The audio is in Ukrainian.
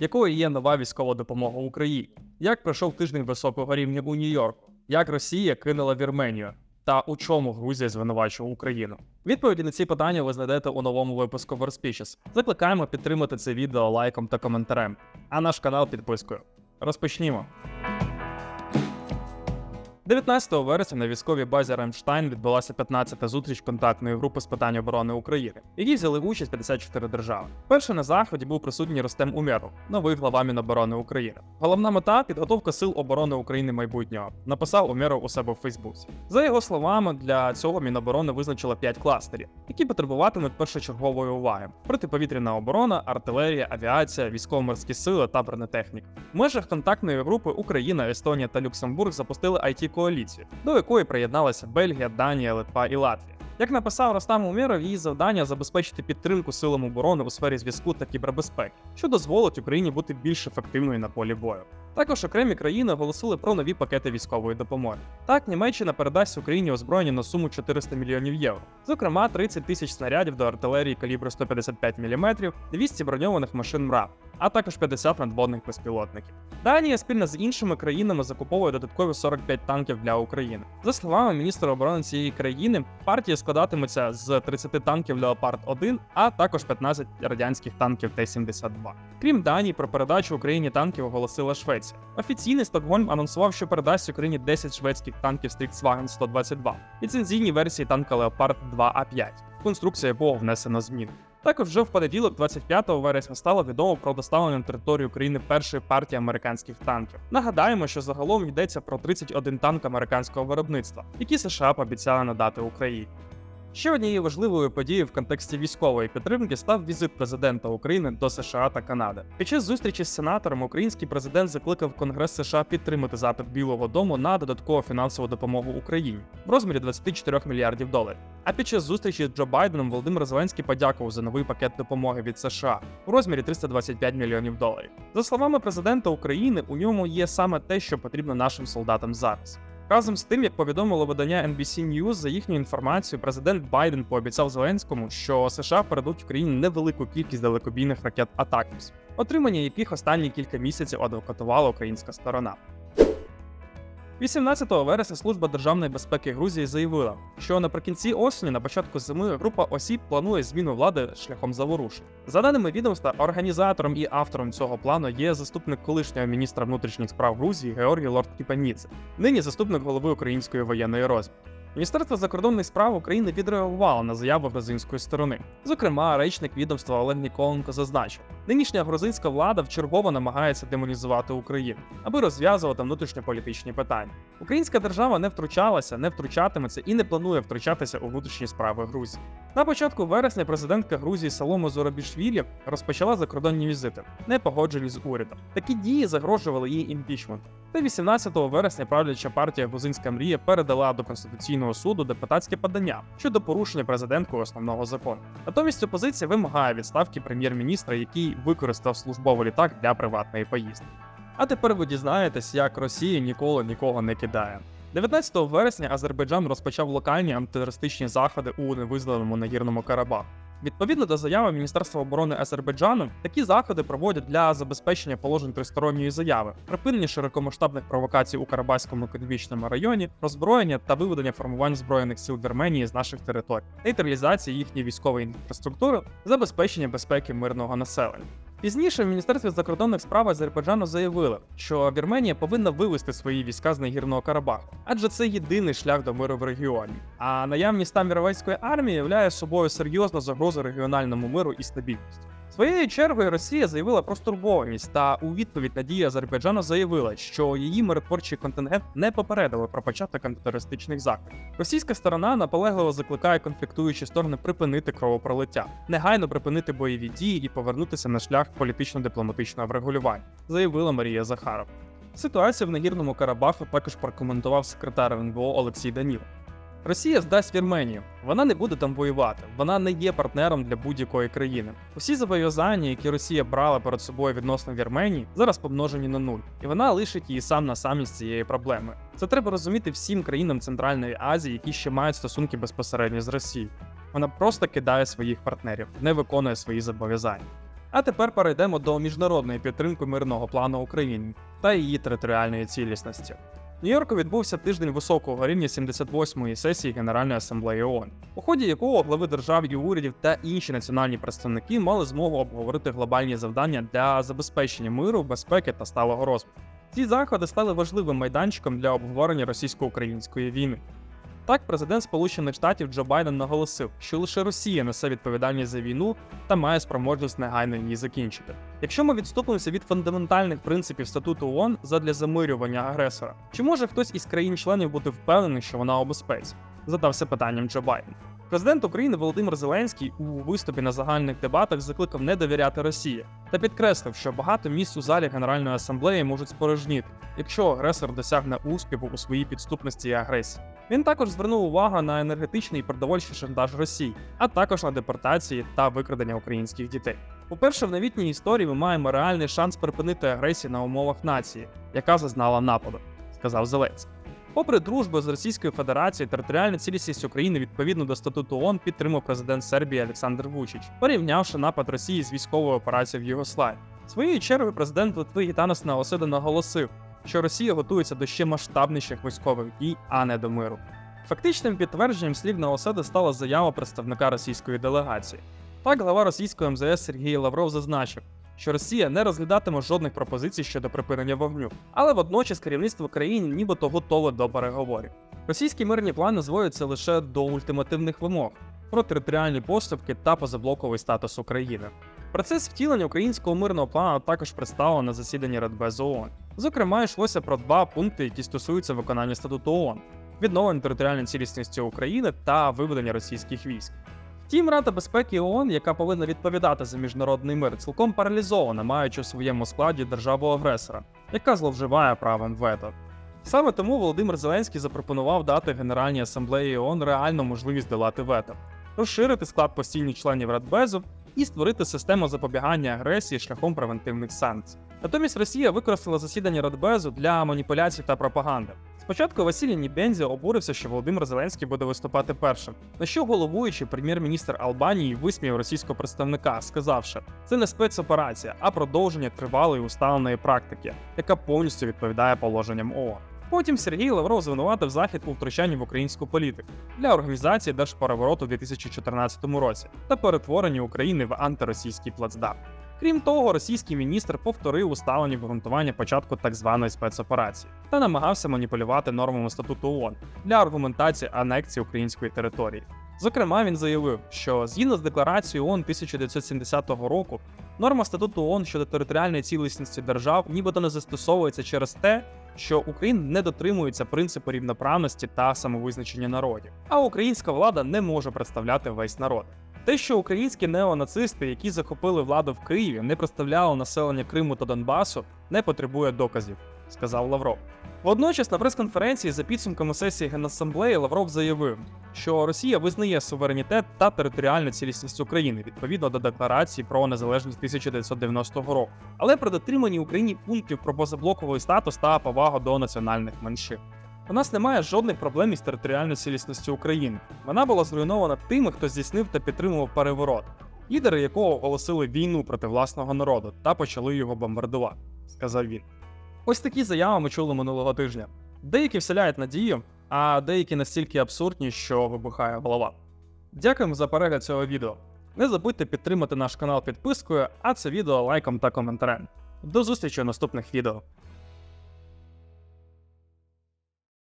якою є нова військова допомога Україні, як пройшов тиждень високого рівня у Нью-Йорку, як Росія кинула Вірменію, та у чому Грузія звинувачує Україну. Відповіді на ці питання ви знайдете у новому випуску Speeches. Закликаємо підтримати це відео лайком та коментарем, а наш канал підпискою. Розпочнімо. 19 вересня на військовій базі Рамштайн відбулася 15-та зустріч контактної групи з питань оборони України, в якій взяли участь 54 держави. Перший на заході був присутній Ростем Умєров, новий глава Міноборони України. Головна мета підготовка сил оборони України майбутнього. Написав Умєров у себе в Фейсбуці. За його словами, для цього Міноборони визначила 5 кластерів, які потребуватимуть першочергової уваги: протиповітряна оборона, артилерія, авіація, військово-морські сили та бронетехніка. В межах контактної групи Україна, Естонія та Люксембург запустили it коаліцію, до якої приєдналися Бельгія, Данія, Литва і Латвія. Як написав Ростам Умєров, її завдання забезпечити підтримку силам оборони у сфері зв'язку та кібербезпеки, що дозволить Україні бути більш ефективною на полі бою. Також окремі країни оголосили про нові пакети військової допомоги. Так, Німеччина передасть Україні озброєння на суму 400 мільйонів євро, зокрема 30 тисяч снарядів до артилерії калібру 155 мм, 200 броньованих машин МРАП, а також 50 надводних безпілотників. Данія спільно з іншими країнами закуповує додаткові 45 танків для України. За словами міністра оборони цієї країни, партія складатиметься з 30 танків Леопард 1 а також 15 радянських танків Т-72. Крім Данії, про передачу Україні танків оголосила Швеція. Офіційний Стокгольм анонсував, що передасть Україні 10 шведських танків Strixwagen 122, ліцензійні версії танка Leopard 2А5, конструкція якого внесена зміни. Також вже в понеділок, 25 вересня, стало відомо про доставлення на територію України першої партії американських танків. Нагадаємо, що загалом йдеться про 31 танк американського виробництва, які США пообіцяли надати Україні. Ще однією важливою подією в контексті військової підтримки став візит президента України до США та Канади. Під час зустрічі з сенатором український президент закликав Конгрес США підтримати запит Білого Дому на додаткову фінансову допомогу Україні в розмірі 24 мільярдів доларів. А під час зустрічі з Джо Байденом Володимир Зеленський подякував за новий пакет допомоги від США у розмірі 325 мільйонів доларів. За словами президента України, у ньому є саме те, що потрібно нашим солдатам зараз. Разом з тим, як повідомило видання NBC News, за їхню інформацію, президент Байден пообіцяв Зеленському, що США передадуть Україні невелику кількість далекобійних ракет Атакмс, отримання яких останні кілька місяців адвокатувала українська сторона. 18 вересня служба державної безпеки Грузії заявила, що наприкінці осені, на початку зими, група осіб планує зміну влади шляхом заворушень. За даними відомства, організатором і автором цього плану є заступник колишнього міністра внутрішніх справ Грузії Георгій Лорд Кіпаніце, нині заступник голови української воєнної розвідки. Міністерство закордонних справ України відреагувало на заяву грузинської сторони. Зокрема, речник відомства Олег Ніколенко зазначив, нинішня грузинська влада вчергово намагається демонізувати Україну, аби розв'язувати внутрішньополітичні питання. Українська держава не втручалася, не втручатиметься і не планує втручатися у внутрішні справи Грузії. На початку вересня президентка Грузії Салома Зоробішвілі розпочала закордонні візити, не погоджені з урядом. Такі дії загрожували їй імпічментом. Та 18 вересня правляча партія Грузинська мрія передала до Конституційного суду депутатське подання щодо порушення президенткою основного закону. Натомість опозиція вимагає відставки прем'єр-міністра, який використав службовий літак для приватної поїздки. А тепер ви дізнаєтесь, як Росія ніколи нікого не кидає. 19 вересня Азербайджан розпочав локальні антитерористичні заходи у невизнаному нагірному Карабаху. Відповідно до заяви Міністерства оборони Азербайджану, такі заходи проводять для забезпечення положень тристоронньої заяви, припинення широкомасштабних провокацій у Карабаському економічному районі, роззброєння та виведення формувань збройних сил Вірменії з наших територій, нейтралізації їхньої військової інфраструктури, забезпечення безпеки мирного населення. Пізніше в Міністерстві закордонних справ Азербайджану заявили, що Вірменія повинна вивести свої війська з нагірного Карабаху, адже це єдиний шлях до миру в регіоні. А наявність там віровецької армії являє собою серйозну загрозу регіональному миру і стабільності. Своєю чергою Росія заявила про стурбованість та у відповідь на дії Азербайджану заявила, що її миротворчий контингент не попередили про початок антитерористичних заходів. Російська сторона наполегливо закликає конфліктуючі сторони припинити кровопролиття, негайно припинити бойові дії і повернутися на шлях політично-дипломатичного врегулювання, заявила Марія Захарова. Ситуацію в нагірному Карабаху також прокоментував секретар НБО Олексій Данілов. Росія здасть Вірменію. Вона не буде там воювати. Вона не є партнером для будь-якої країни. Усі зобов'язання, які Росія брала перед собою відносно Вірменії, зараз помножені на нуль, і вона лишить її сам на самі з цією проблемою. Це треба розуміти всім країнам Центральної Азії, які ще мають стосунки безпосередньо з Росією. Вона просто кидає своїх партнерів, не виконує свої зобов'язання. А тепер перейдемо до міжнародної підтримки мирного плану України та її територіальної цілісності. Нью-Йорку відбувся тиждень високого рівня 78-ї сесії Генеральної асамблеї ООН, у ході якого глави держав і урядів та інші національні представники мали змогу обговорити глобальні завдання для забезпечення миру, безпеки та сталого розвитку. Ці заходи стали важливим майданчиком для обговорення російсько-української війни. Так, президент Сполучених Штатів Джо Байден наголосив, що лише Росія несе відповідальність за війну та має спроможність негайно її закінчити. Якщо ми відступимося від фундаментальних принципів статуту ООН задля замирювання агресора, чи може хтось із країн-членів бути впевнений, що вона у безпеці? Задався питанням Джо Байден. Президент України Володимир Зеленський у виступі на загальних дебатах закликав не довіряти Росії та підкреслив, що багато місць у залі Генеральної асамблеї можуть спорожніти, якщо агресор досягне успіху у своїй підступності і агресії. Він також звернув увагу на енергетичний і продовольчий шантаж Росії, а також на депортації та викрадення українських дітей. Уперше в новітній історії ми маємо реальний шанс припинити агресію на умовах нації, яка зазнала нападу, сказав Зеленський. Попри дружбу з Російською Федерацією, територіальна цілісність України відповідно до статуту ООН підтримав президент Сербії Олександр Вучич, порівнявши напад Росії з військовою операцією в Югославії. Своєю чергою президент Литви Гітанас Наосида наголосив, що Росія готується до ще масштабніших військових дій, а не до миру. Фактичним підтвердженням слів Наоседи стала заява представника російської делегації. Так, глава російської МЗС Сергій Лавров зазначив, що Росія не розглядатиме жодних пропозицій щодо припинення вогню, але водночас керівництво країни нібито готове до переговорів. Російські мирні плани зводяться лише до ультимативних вимог про територіальні поступки та позаблоковий статус України. Процес втілення українського мирного плану також представлено на засіданні Радбезу ООН. Зокрема, йшлося про два пункти, які стосуються виконання статуту ООН, відновлення територіальної цілісності України та виведення російських військ. Втім, Рада безпеки ООН, яка повинна відповідати за міжнародний мир, цілком паралізована, маючи у своєму складі державу-агресора, яка зловживає правом вето. Саме тому Володимир Зеленський запропонував дати Генеральній асамблеї ООН реальну можливість долати вето, розширити склад постійних членів Радбезу і створити систему запобігання агресії шляхом превентивних санкцій. Натомість Росія використала засідання Радбезу для маніпуляцій та пропаганди. Спочатку Василій Нібензі обурився, що Володимир Зеленський буде виступати першим. На що головуючий прем'єр-міністр Албанії висміяв російського представника, сказавши, це не спецоперація, а продовження тривалої усталеної практики, яка повністю відповідає положенням ООН. Потім Сергій Лавров звинуватив захід у втручанні в українську політику для організації держперевороту у 2014 році та перетворення України в антиросійський плацдарм. Крім того, російський міністр повторив усталені обґрунтування початку так званої спецоперації та намагався маніпулювати нормами статуту ООН для аргументації анексії української території. Зокрема, він заявив, що згідно з декларацією ООН 1970 року, норма статуту ООН щодо територіальної цілісності держав нібито не застосовується через те, що Україна не дотримується принципу рівноправності та самовизначення народів, а українська влада не може представляти весь народ. Те, що українські неонацисти, які захопили владу в Києві, не представляли населення Криму та Донбасу, не потребує доказів, сказав Лавров. Водночас на прес-конференції за підсумками сесії Генасамблеї Лавров заявив, що Росія визнає суверенітет та територіальну цілісність України відповідно до декларації про незалежність 1990 року, але при дотриманні Україні пунктів про позаблоковий статус та повагу до національних меншин. У нас немає жодних проблем із територіальною цілісністю України. Вона була зруйнована тими, хто здійснив та підтримував переворот, лідери якого оголосили війну проти власного народу та почали його бомбардувати, сказав він. Ось такі заяви ми чули минулого тижня. Деякі вселяють надію, а деякі настільки абсурдні, що вибухає голова. Дякуємо за перегляд цього відео. Не забудьте підтримати наш канал підпискою, а це відео лайком та коментарем. До зустрічі у наступних відео.